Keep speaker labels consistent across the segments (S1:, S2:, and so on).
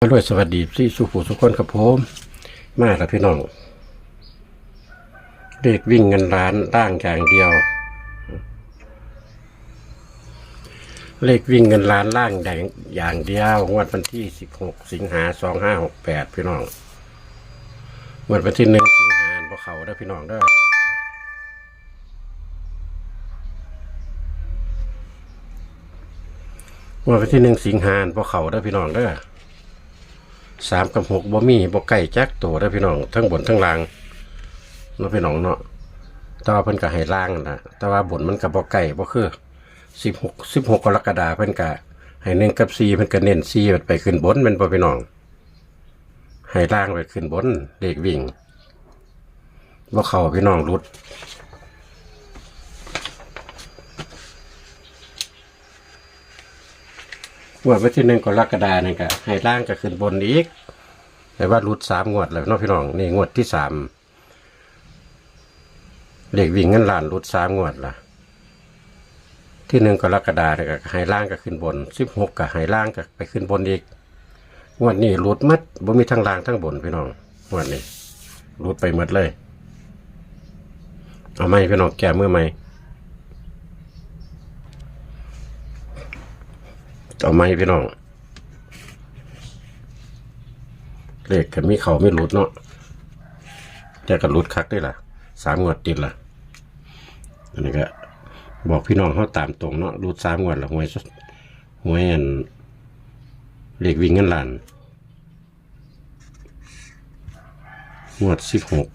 S1: ด้วยสวัสดีที่สุขุสุขคนกับผมมาแล้วพี่น้องเด็กวิ่งเงินล้านร่างอย่างเดียว เลขวิ่งเงินล้านล่างแดงอย่างเดียวงวดวันที่สิบหกสิงหาสองห้าหกแปดพี่น้องงวดวันที่หนึ่งสิงหาพวกเขาได้พี่น้องเด้องวดวันที่หนึ่งสิงหาพวกเขาได้พี่น้องเด้ สามกับหกบ่มีบ่ไก่จักตัวได้พี่น้องทั้งบนทั้งล่างเนาะพี่น้องเนาะแต่ว่าเพิ่นก็ให้ล่างนะแต่ว่าบนมันก็บ่ไก่บ่คือสิบหกสิบหกกรกฎาเพิ่นก็ให้หนึ่งกับสี่เพิ่นก็เน้นสี่ไปขึ้นบนแมันบ่พี่น้องให้ล่างไปขึ้นบนเลขวิ่งบ่เข้าพี่น้องรุด งวดวันที่หนึ่งกรกฎาเนี่ยก็ให้ล่างก็ขึ้นบนอีก แต่ว่ารุดสามงวดแล้วเนาะพี่น้องนี่งวดที่สามเด็กวิ่งเงินล้านรุดสามงวดละที่หนึ่งกรกฎาเนี่ยก็ให้ล่างก็ขึ้นบนสิบหกก็ให้ล่างก็ไปขึ้นบนอีกงวดนี้รุดมัดบ่มีทั้งล่างทั้งบนพี่น้องงวดนี้รุดไปหมดเลย เอาไหมพี่น้องแก้มือไหม เอาไหมพี่น้อง เลขกันมีเขาไม่หลุดเนาะแต่กันหลุดคักได้ล่ะสามงวดติดล่ะอันนี้ก็บอกพี่น้องเขาตามตรงเนาะหลุดสามงวดละหวยสุดหวยอันเลขวิ่งเงินล้านงวดสิบหก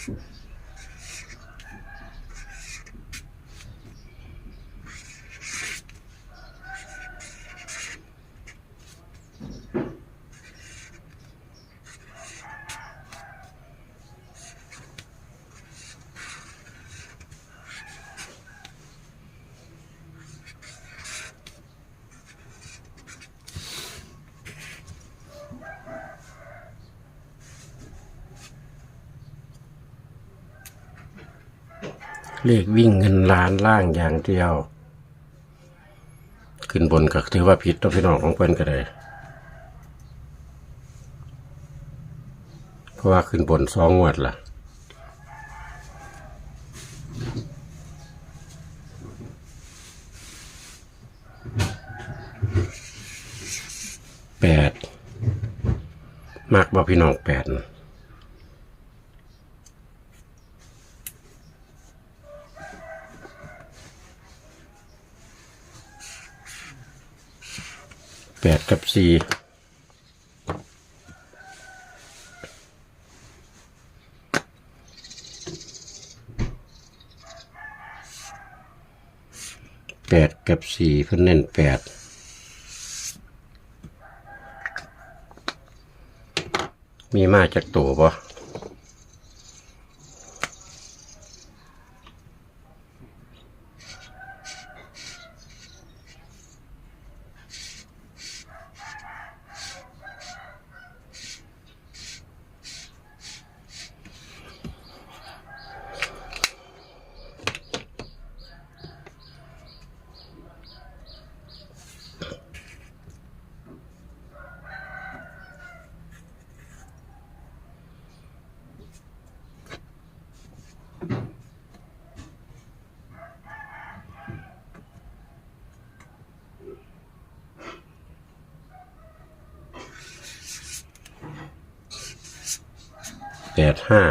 S1: Sure. เลขวิ่งเงินล้านล่างอย่างเดียว ขึ้นบนก็ถือว่าผิดตัวพี่น้องของเพิ่อนก็เลยเพราะว่าขึ้นบนสองงวดล่ะแปดมากบ่พี่น้องแปดนะ แปดกับสี่แปดกับสี่เพิ่นเน้นแปดมีมาจากตัวบ่ แปดห้า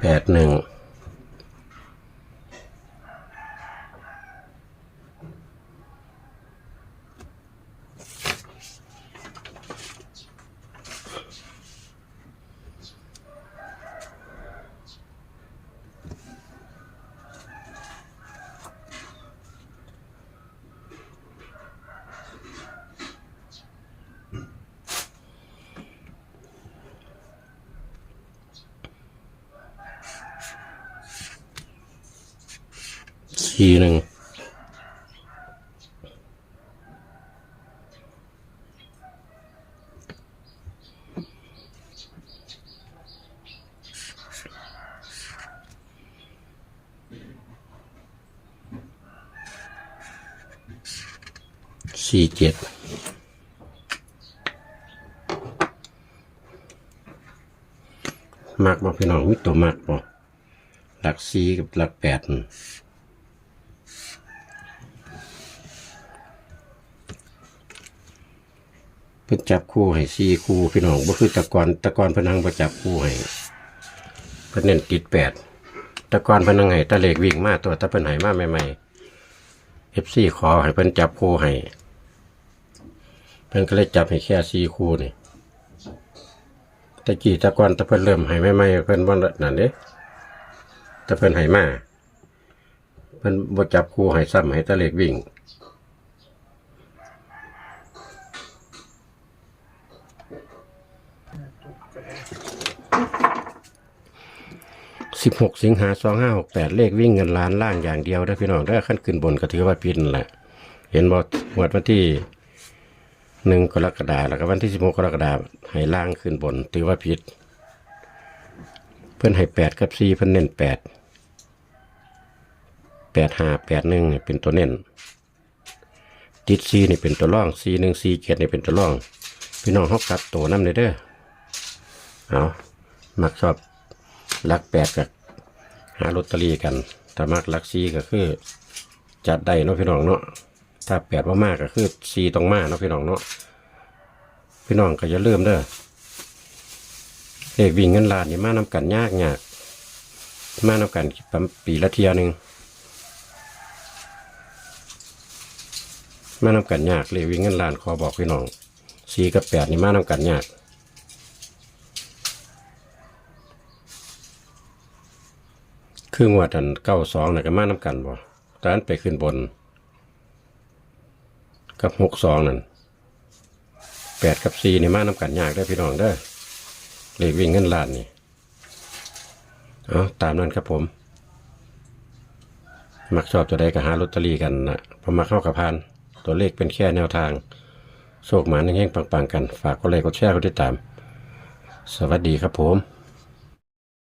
S1: แปดหนึ่ง สี่หนึ่งสี่เจ็ดมักบ่พี่น้องมีตัวมักบ่หลักสี่กับหลักแปดนั่น เพิ่นจับคู่ให้สี่คู่พี่น้องบ่คือตะกอนตะกอนพนังบ่จับคู่ให้เพิ่นเน้นติดแปดตะกอนพนังให้ตะเลขวิ่งมาตัวตะเพิ่นให้มาใหม่ๆ FC ขอให้เพิ่นจับคู่ให้เพิ่นก็เลยจับให้แค่สี่คู่นี่ตะกี้ตะกอนตะเพิ่นเริ่มให้ใหม่ๆเพิ่นบ่นั่นเด้ตะเพิ่นให้มาเพิ่นบ่จับคู่ให้ซ้ำให้ตะเลขวิ่ง สิบหกสิงหาสองห้าหกแปดเลขวิ่งเงินล้านล่างอย่างเดียวได้พี่น้องได้ขั้นขึ้นบนก็ถือว่าพินแหละ เห็นบอหวดวันที่หนึ่งกรกฎาแล้วก็วันที่สิบหกกรกฎาให้ล่างขึ้นบน ถือว่าผิด เพื่อนให้แปดกับสี่เพื่อนเน้นแปดแปดห้าแปดหนึ่งเป็นตัวเน้นติดซีนี่เป็นตัวร่องซีหนึ่งซีเกียรนี่เป็นตัวร่อง พี่น้องเขากลับตัวน้ำเลยเด้อเอามักชอบ ลักแปดกับหาลอตเตอรี่กันถ้ามักลักซีก็คือจัดได้เนาะพี่น้องเนาะถ้าแปดว่ามากก็คือซีต้องมาเนาะพี่น้องเนาะพี่น้องก็อย่าลืมเด้อเอกวิ่งเงินล้านนี่มานำกันยากยากมานำกันปีละเทียหนึ่งมานำกันยากเลยวิ่งเงินล้านขอบอกพี่น้องซีกับแปดนี่มานำกันยาก ครึ่งวัดอันเก้าสองน่ะก็มาน้ำกันบ่ตอนนั้นไปขึ้นบน กับหกสองนั่นแปดกับสี่นี่มาน้ำกันยากได้พี่น้องเด้อเลขวิ่งเงินล้านนี่เอาตามนั้นครับผม มักชอบตัวใดก็หาลอตเตอรี่กันนะพอมาเข้ากับพาน ตัวเลขเป็นแค่แนวทาง โชคหมานแห่งๆปังๆกัน ฝากกดไลค์กดแชร์กดติดตาม สวัสดีครับผม